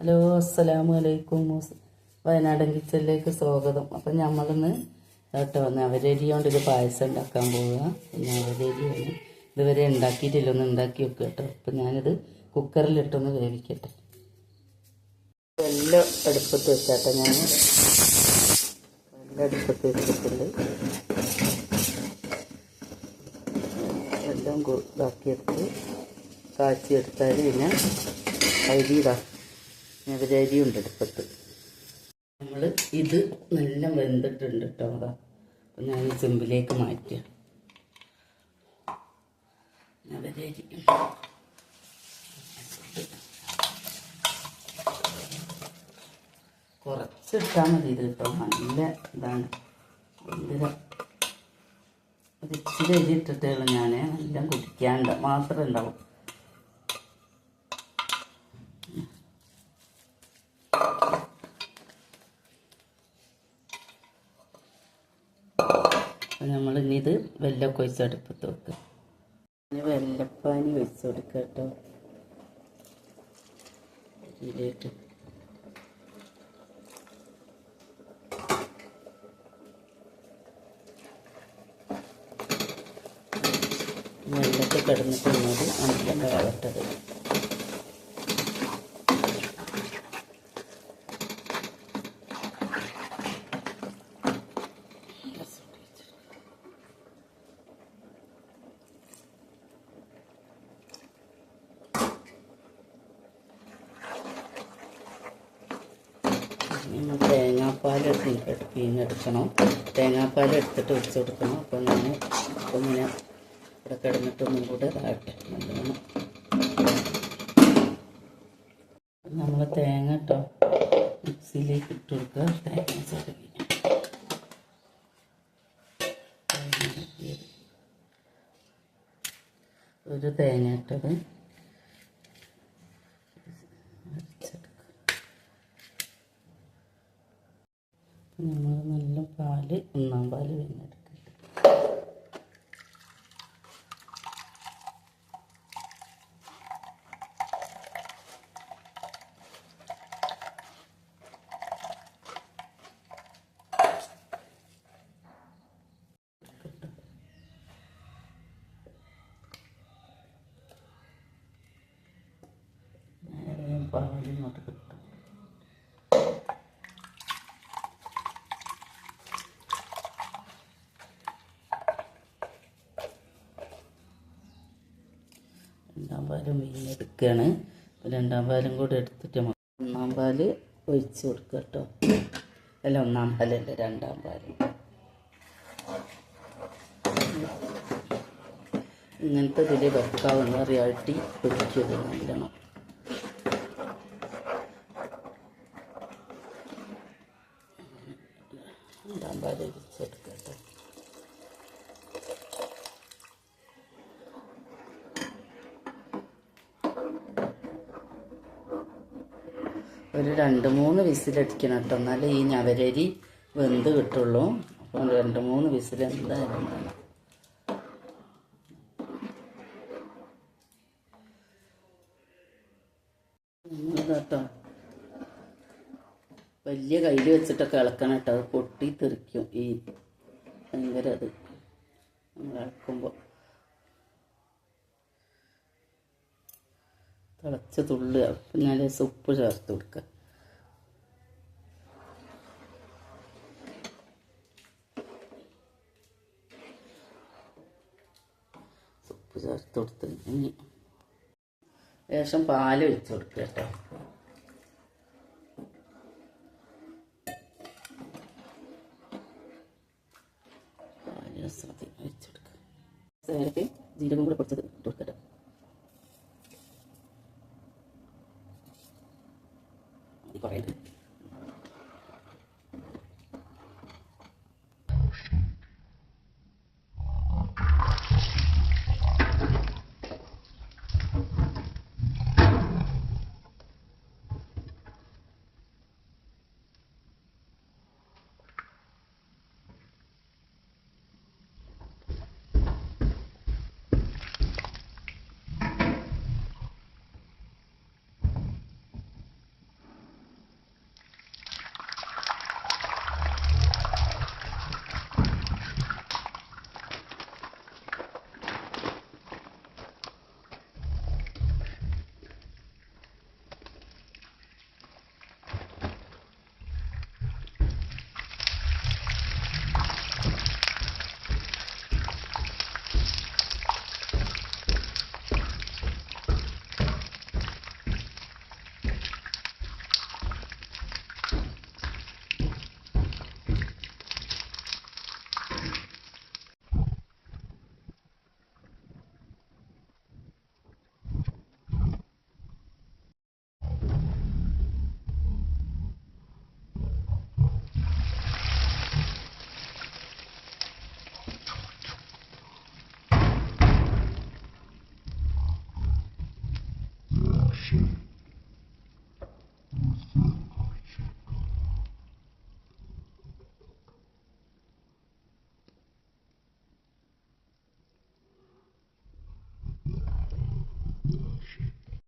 Hello അസ്സലാമു അലൈക്കും വയനാടൻ കിച്ചണിലേക്ക് സ്വാഗതം. അപ്പം നമ്മളിന്ന് കേട്ടോ അവരരി ഇത് പായസം ഉണ്ടാക്കാൻ പോവുക പിന്നെ അവരരിയാണ് ഇതുവരെ ഉണ്ടാക്കിയിട്ടില്ല ഒന്ന് ഉണ്ടാക്കി വെക്കുക കേട്ടോ. അപ്പം ഞാനിത് കുക്കറിലിട്ടൊന്ന് വേവിക്കട്ടെ. എല്ലാം അടുപ്പത്ത് വെച്ചാട്ടെ ഞാൻ. എല്ലാം അടുപ്പത്ത് വെച്ചിട്ടുണ്ട്. എല്ലാം ഇതാക്കിയെടുത്ത് കാച്ചിയെടുത്താൽ പിന്നെ അരി ഇതാ അവരരി ഉണ്ട് അടുപ്പത്ത്. നമ്മൾ ഇത് നല്ല വെന്തിട്ടുണ്ട് കേട്ടോ അപ്പം ഞാൻ ഈ ചെമ്പിലേക്ക് മാറ്റുക അവരരി കുറച്ചിട്ടാൽ മതി ഇത് കേട്ടോ നല്ല ഇതാണ്. ഇച്ചിരി അരി ഇട്ടിട്ടേ ഞാൻ എല്ലാം കുടിക്കാണ്ട്. മാത്രമേ ഉണ്ടാവും നമ്മൾ ഇനി ഇത് വെല്ലമൊക്കെ ഒഴിച്ച് അടുപ്പത്ത് വെക്കുക ഇനി വെല്ലപ്പാനി ഒഴിച്ച് കൊടുക്കുക കേട്ടോ. ഇതിലേക്ക്. വെള്ളത്തിൽ കിടന്നിട്ടുള്ളത് നല്ല വേവട്ടത് നമ്മൾ തേങ്ങാപ്പാൽ പിഴിഞ്ഞെടുക്കണം തേങ്ങാപ്പാൽ എടുത്തിട്ട് ഒഴിച്ചു കൊടുക്കണം. അപ്പോൾ ഞാൻ ഇങ്ങനെ ഇവിടെ കിടന്നിട്ടൊന്നും കൂടെ ഇതാകട്ടെ. നല്ലോണം. നമ്മൾ തേങ്ങ കേട്ടോ മിക്സിയിലേക്ക് ഇട്ട് കൊടുക്കുക. തേങ്ങ ചെറുക്കി ഒരു തേങ്ങ ഇട്ടത് അരച്ചെടുക്കുക നമ്മൾ നല്ല പാൽ ഒന്നാം പാൽ പിന്നെടുക്കുക നേരെ കിട്ടും. രണ്ടാം പാലും വീഞ്ഞെടുക്കുകയാണ് രണ്ടാം പാലും കൂടെ എടുത്തിട്ട് ഒന്നാം പാൽ ഒഴിച്ച് കൊടുക്കുക കേട്ടോ. അല്ല ഒന്നാം പാലല്ല രണ്ടാം പാൽ. ഇങ്ങനത്തെ ഇതിൽ വെക്കാവുന്ന അറിയാട്ടി ഒഴിച്ചത് നല്ലോണം. രണ്ടാം പാൽ ഒരു രണ്ട് മൂന്ന് വിസിലടിക്കണം കേട്ടോ. എന്നാലേ ഈ ഞവരരി വെന്ത് കിട്ടുള്ളൂ. അപ്പം രണ്ട് മൂന്ന് വിസിൽ എന്തായാലും വേണം. കേട്ടോ വലിയ കയ്യിൽ വെച്ചിട്ടൊക്കെ ഇളക്കണം കേട്ടോ. അത് പൊട്ടി തെറിക്കും ഈ ഭയങ്കര അത് നമ്മൾ ഇളക്കുമ്പോൾ തിളച്ച് തുള്ളുക പിന്നെ ഉപ്പ് ചേർത്ത് കൊടുക്കുക ഉപ്പ് ചേർത്ത് കൊടുത്ത് ഇനി ശേഷം പാൽ ഒഴിച്ച് കൊടുക്കുക കേട്ടോ. ജീരകം കൂടെ പൊടിച്ചത് ഇട്ട്